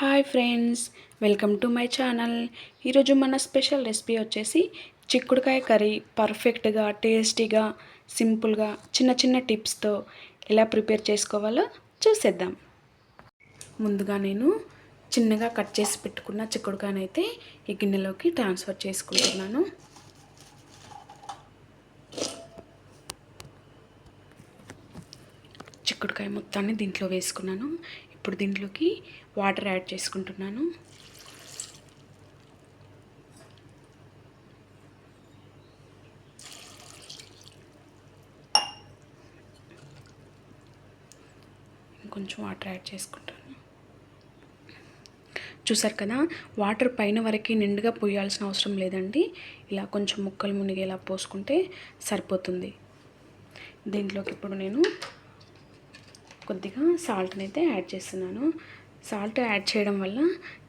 Hi friends welcome to my channel. ఈరోజు మన special recipe వచ్చేసి చిక్కుడుకాయ కర్రీ పర్ఫెక్ట్గా టేస్టీగా సింపుల్గా చిన్న చిన్న టిప్స్తో ఎలా ప్రిపేర్ చేసుకోవాలో చూసేద్దాం. ముందుగా నేను చిన్నగా కట్ చేసి పెట్టుకున్న చిక్కుడుకాయనైతే ఈ గిన్నెలోకి ట్రాన్స్ఫర్ చేసుకుంటున్నాను. చిక్కుడుకాయ మొత్తాన్ని దీంట్లో వేసుకున్నాను. ఇప్పుడు దీంట్లోకి వాటర్ యాడ్ చేసుకుంటున్నాను. కొంచెం వాటర్ యాడ్ చేసుకుంటాను. చూసారు కదా వాటర్ పైన వరకు నిండుగా పోయాల్సిన అవసరం లేదండి. ఇలా కొంచెం ముక్కలు మునిగేలా పోసుకుంటే సరిపోతుంది. దీంట్లోకి ఇప్పుడు నేను కొద్దిగా సాల్ట్ని అయితే యాడ్ చేస్తున్నాను. సాల్ట్ యాడ్ చేయడం వల్ల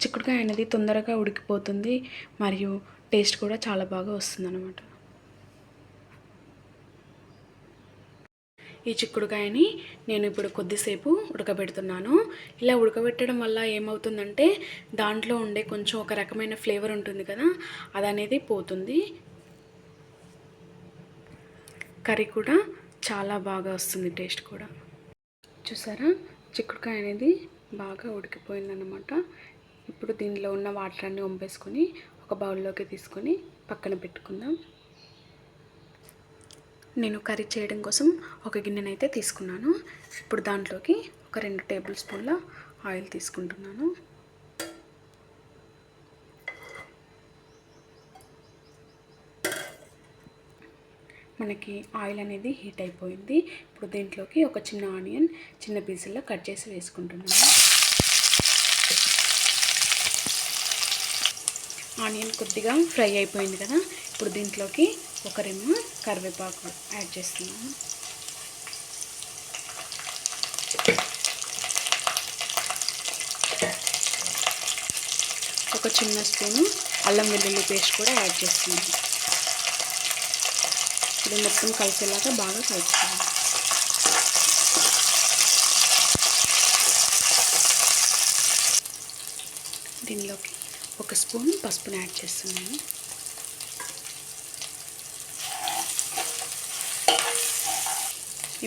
చిక్కుడుకాయ అనేది తొందరగా ఉడికిపోతుంది మరియు టేస్ట్ కూడా చాలా బాగా వస్తుంది అనమాట ఈ చిక్కుడుకాయని నేను ఇప్పుడు కొద్దిసేపు ఉడకబెడుతున్నాను. ఇలా ఉడకబెట్టడం వల్ల ఏమవుతుందంటే దాంట్లో ఉండే కొంచెం ఒక రకమైన ఫ్లేవర్ ఉంటుంది కదా అది అనేది పోతుంది. కర్రీ కూడా చాలా బాగా వస్తుంది టేస్ట్ కూడా. చూసారా? చిక్కుడుకాయ అనేది బాగా ఉడికిపోయిందన్నమాట. ఇప్పుడు దీనిలో ఉన్న వాటర్ అన్నీ వంపేసుకొని ఒక బౌల్లోకి తీసుకొని పక్కన పెట్టుకుందాం. నేను కర్రీ చేయడం కోసం ఒక గిన్నెనైతే తీసుకున్నాను. ఇప్పుడు దాంట్లోకి ఒక రెండు టేబుల్ స్పూన్ల ఆయిల్ తీసుకుంటున్నాను. మనకి ఆయిల్ అనేది హీట్ అయిపోయింది. ఇప్పుడు దీంట్లోకి ఒక చిన్న ఆనియన్ చిన్న పీసుల్లో కట్ చేసి వేసుకుంటున్నాను. ఆనియన్ కొద్దిగా ఫ్రై అయిపోయింది కదా ఇప్పుడు దీంట్లోకి ఒక రెమ్మ కరివేపాకు యాడ్ చేస్తున్నాము ఒక చిన్న స్పూను అల్లం వెల్లుల్లి పేస్ట్ కూడా యాడ్ చేస్తున్నాము ఇది మొత్తం కలిసేలాగా బాగా కలుపుకోవాలి. దీనిలోకి ఒక స్పూన్ పసుపుని యాడ్ చేస్తున్నాను.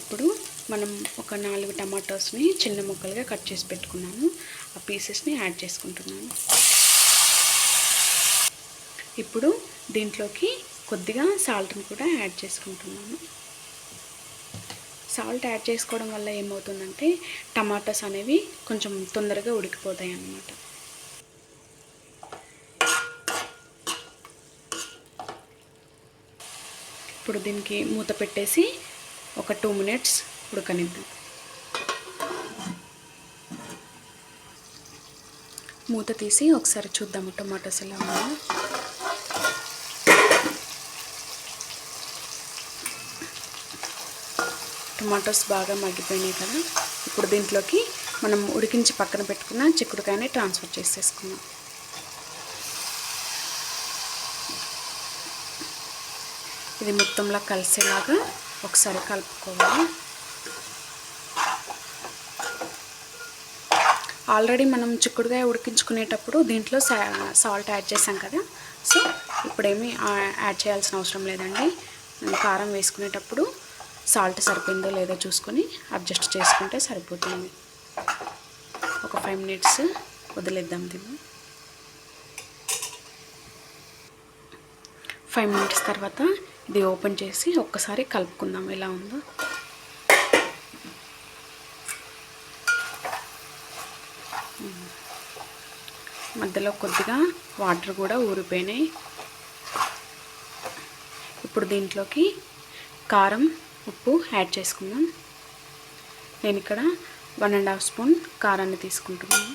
ఇప్పుడు మనం ఒక నాలుగు టమాటోస్ని చిన్న ముక్కలుగా కట్ చేసి పెట్టుకున్నాను ఆ పీసెస్ని యాడ్ చేసుకుంటున్నాను. ఇప్పుడు దీంట్లోకి కొద్దిగా సాల్ట్ని కూడా యాడ్ చేసుకుంటున్నాను. సాల్ట్ యాడ్ చేసుకోవడం వల్ల ఏమవుతుందంటే టమాటాస్ అనేవి కొంచెం తొందరగా ఉడికిపోతాయి అన్నమాట. ఇప్పుడు దీనికి మూత పెట్టేసి ఒక టూ మినిట్స్ ఉడకనిద్దాం. మూత తీసి ఒకసారి చూద్దాము టమాటోస్ ఎలా ఉన్నాయో. టమాటోస్ బాగా మగ్గిపోయినాయి కదా ఇప్పుడు దీంట్లోకి మనం ఉడికించి పక్కన పెట్టుకున్న చిక్కుడుకాయని ట్రాన్స్ఫర్ చేసేసుకున్నాం ఇది మొత్తంలా కలిసేలాగా ఒకసారి కలుపుకోవాలి. ఆల్రెడీ మనం చిక్కుడుకాయ ఉడికించుకునేటప్పుడు దీంట్లో సాల్ట్ యాడ్ చేసాం కదా సో ఇప్పుడేమీ యాడ్ చేయాల్సిన అవసరం లేదండి. కారం వేసుకునేటప్పుడు సాల్ట్ సరిపోయిందో లేదో చూసుకొని అడ్జస్ట్ చేసుకుంటే సరిపోతుంది. ఒక ఫైవ్ మినిట్స్ వదిలేద్దాం దీన్ని. ఫైవ్ మినిట్స్ తర్వాత ఇది ఓపెన్ చేసి ఒక్కసారి కలుపుకుందాం ఎలా ఉందో. మధ్యలో కొద్దిగా వాటర్ కూడా ఊరిపోయినాయి. ఇప్పుడు దీంట్లోకి కారం ఉప్పు యాడ్ చేసుకుందాం. నేను ఇక్కడ వన్ అండ్ హాఫ్ స్పూన్ కారాన్ని తీసుకుంటున్నాను.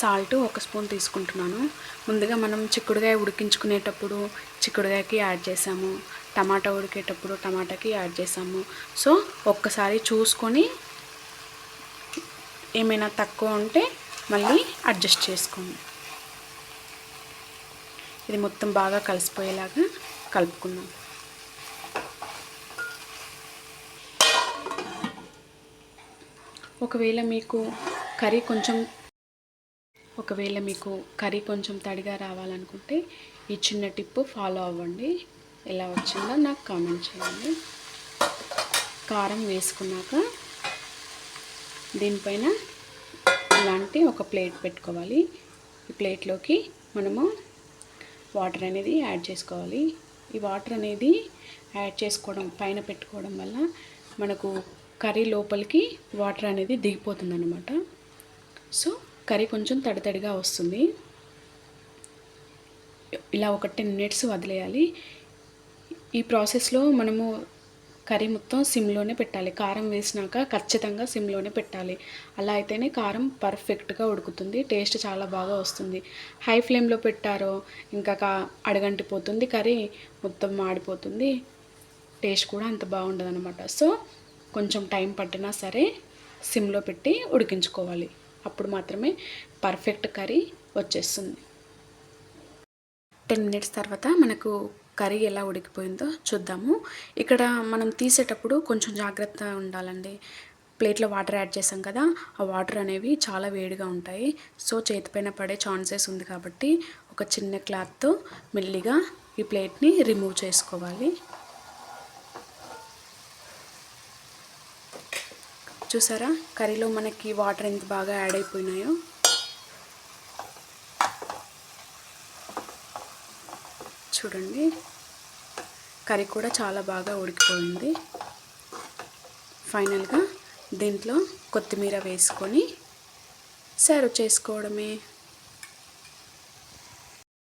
సాల్ట్ ఒక స్పూన్ తీసుకుంటున్నాను. ముందుగా మనం చిక్కుడుకాయ ఉడికించుకునేటప్పుడు చిక్కుడుకాయకి యాడ్ చేసాము. టమాటా ఉడికేటప్పుడు టమాటాకి యాడ్ చేసాము. సో ఒక్కసారి చూసుకొని ఏమైనా తక్కువ ఉంటే మళ్ళీ అడ్జస్ట్ చేసుకోండి. ఇది మొత్తం బాగా కలిసిపోయేలాగా కలుపుకుందాం. ఒకవేళ మీకు కర్రీ కొంచెం ఒకవేళ మీకు కర్రీ కొంచెం తడిగా రావాలనుకుంటే ఈ చిన్న టిప్పు ఫాలో అవ్వండి. ఎలా వచ్చిందో నాకు కామెంట్ చేయండి. కారం వేసుకున్నాక దీనిపైన ఇలాంటి ఒక ప్లేట్ పెట్టుకోవాలి. ఈ ప్లేట్లోకి మనము వాటర్ అనేది యాడ్ చేసుకోవాలి. ఈ వాటర్ అనేది యాడ్ చేసుకోవడం పైన పెట్టుకోవడం వల్ల మనకు కర్రీ లోపలికి వాటర్ అనేది దిగిపోతుంది అనమాట సో కర్రీ కొంచెం తడితడిగా వస్తుంది. ఇలా ఒక టెన్ మినిట్స్ వదిలేయాలి. ఈ ప్రాసెస్లో మనము కర్రీ మొత్తం సిమ్లోనే పెట్టాలి. కారం వేసినాక ఖచ్చితంగా సిమ్లోనే పెట్టాలి. అలా అయితేనే కారం పర్ఫెక్ట్గా ఉడుకుతుంది. టేస్ట్ చాలా బాగా వస్తుంది. హై ఫ్లేమ్లో పెట్టారో ఇంకా అడగంటిపోతుంది. కర్రీ మొత్తం మాడిపోతుంది. టేస్ట్ కూడా అంత బాగుండదు అనమాట సో కొంచెం టైం పట్టినా సరే సిమ్లో పెట్టి ఉడికించుకోవాలి. అప్పుడు మాత్రమే పర్ఫెక్ట్ కర్రీ వచ్చేస్తుంది. టెన్ మినిట్స్ తర్వాత మనకు కర్రీ ఎలా ఉడికిపోయిందో చూద్దాము. ఇక్కడ మనం తీసేటప్పుడు కొంచెం జాగ్రత్త ఉండాలండి. ప్లేట్లో వాటర్ యాడ్ చేసాం కదా ఆ వాటర్ అనేవి చాలా వేడిగా ఉంటాయి. సో చేతిపైన పడే ఛాన్సెస్ ఉంది కాబట్టి ఒక చిన్న క్లాత్తో మెల్లిగా ఈ ప్లేట్ని రిమూవ్ చేసుకోవాలి. చూసారా? కర్రీలో మనకి వాటర్ ఎంత బాగా యాడ్ అయిపోయినాయో. చూడండి. కర్రీ కూడా చాలా బాగా ఉడికిపోయింది. ఫైనల్గా దీంట్లో కొత్తిమీర వేసుకొని సర్వ్ చేసుకోవడమే.